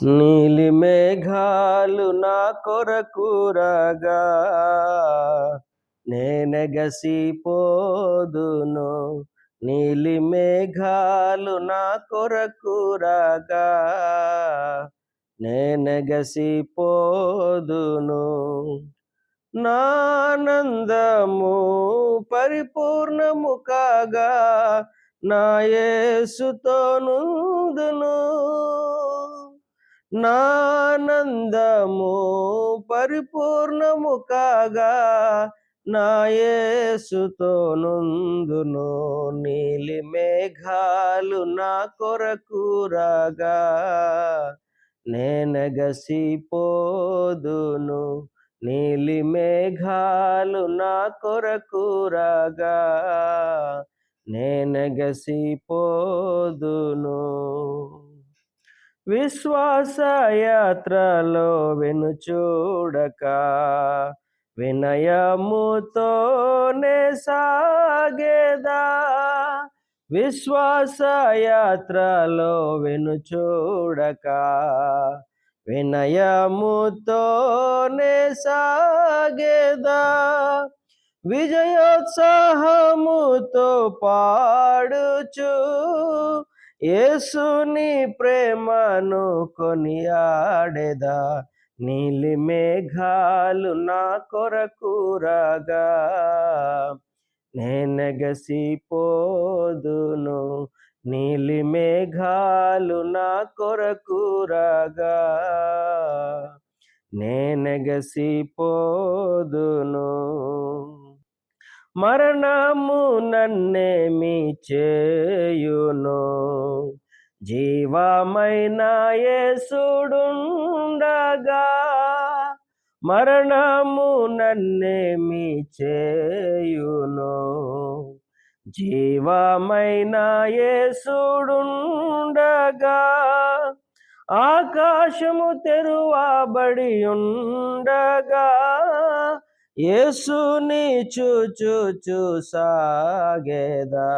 నీలి మేఘాలు నా కొరకురగా నేనెగసిపోదును నీలి మేఘాలు నా కొరకురగా నేనెగసిపోదును నానందము పరిపూర్ణము కాగా నా యేసుతో నానందము పరిపూర్ణము కాగా నాయసుతో నుందును నీలి మేఘాలు నా కొరకు రాగా. నేనగసిపోదును నీలి మేఘాలు నా కొరకు రాగా. నేనగసిపోదును విశ్వాసయాత్రలో వెనుచూడక వినయముతోనే సాగేదా. విశ్వాసయాత్రలో వెనుచూడక వినయముతోనే సాగేదా. విజయోత్సాహముతో పాడుచు యేసుని ప్రేమను కొనియాడేదా? నీలి మేఘాలు నా కొరకు రాగా. నేనగసిపోదును నీలి మేఘాలు నా కొరకు రాగా. నేనగసిపోదును మరణము నన్నేమి చేయును. జీవమైన యేసుడుండగా మరణము నన్నేమి చేయును. జీవమైన యేసుడుండగా ఆకాశము తెరువబడి ఉండగా యేసుని చూచు చూసాగేదా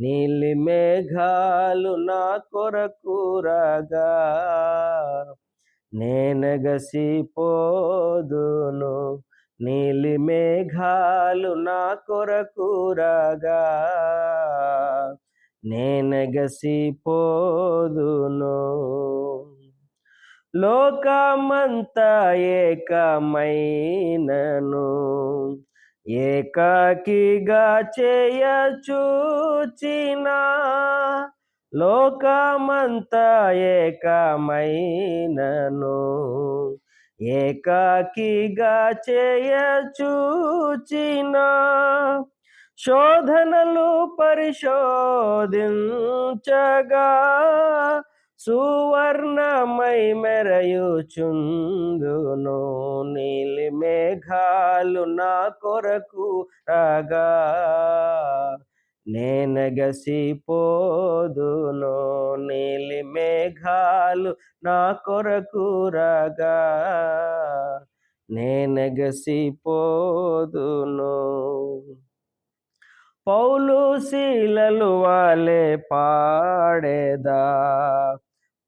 నీలి మేఘాలు నా కొరకు రాగా. నేనగసిపోదును నీలి మేఘాలు నా కొరకు రాగా. నేనగసిపోదును లోకమంతా ఏకమైనను. ఏకాకిగా చేయ చూచిన లోకమంత ఏకమైనను. ఏకాకిగా చేయచూచిన శోధనలు పరిశోధించగా సువర్ణమై మెరయుచుందును. నీలి మేఘాలు నా కొరకు రాగా. నేనగసిపోదును నీలి మేఘాలు నా కొరకు రాగా. నేనగసిపోదును పౌలు శీలలు వాలే పాడేదా.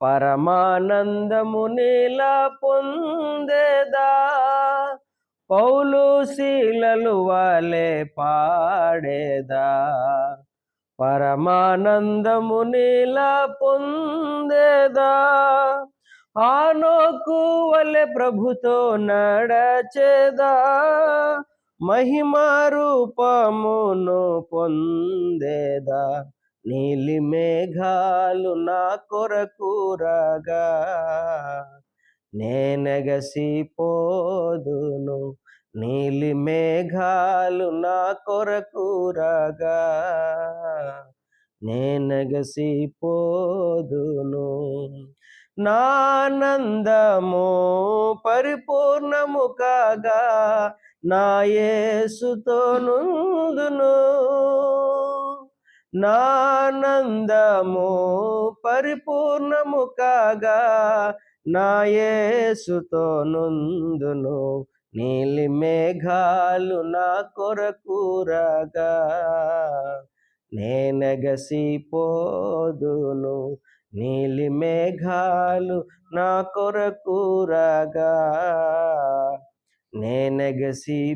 పరమానందము నీలా పొందేదా. పౌలు శీలలు వాలే పాడేదా. పరమానందము నీలా పొందేదా. ఆనోకు వలె ప్రభుతో నడచేదా. మహిమారూపమును పొందేదా. నీలి మేఘాలు నా కొరకూరగా రాగా. నేనగసిపోదును నీలి మేఘాలు నా కొరకూరగా రాగా. నేనగసిపోదును నానందము పరిపూర్ణము కాగా. నా యేసుతో నుందును నానందము పరిపూర్ణము కాగా నా యేసుతో నుందును నీలి మేఘాలు నా కొరకూరగా నేనగసిపోదును నీలి మేఘాలు నా కొరకూరగా నేనెగసిపోదును.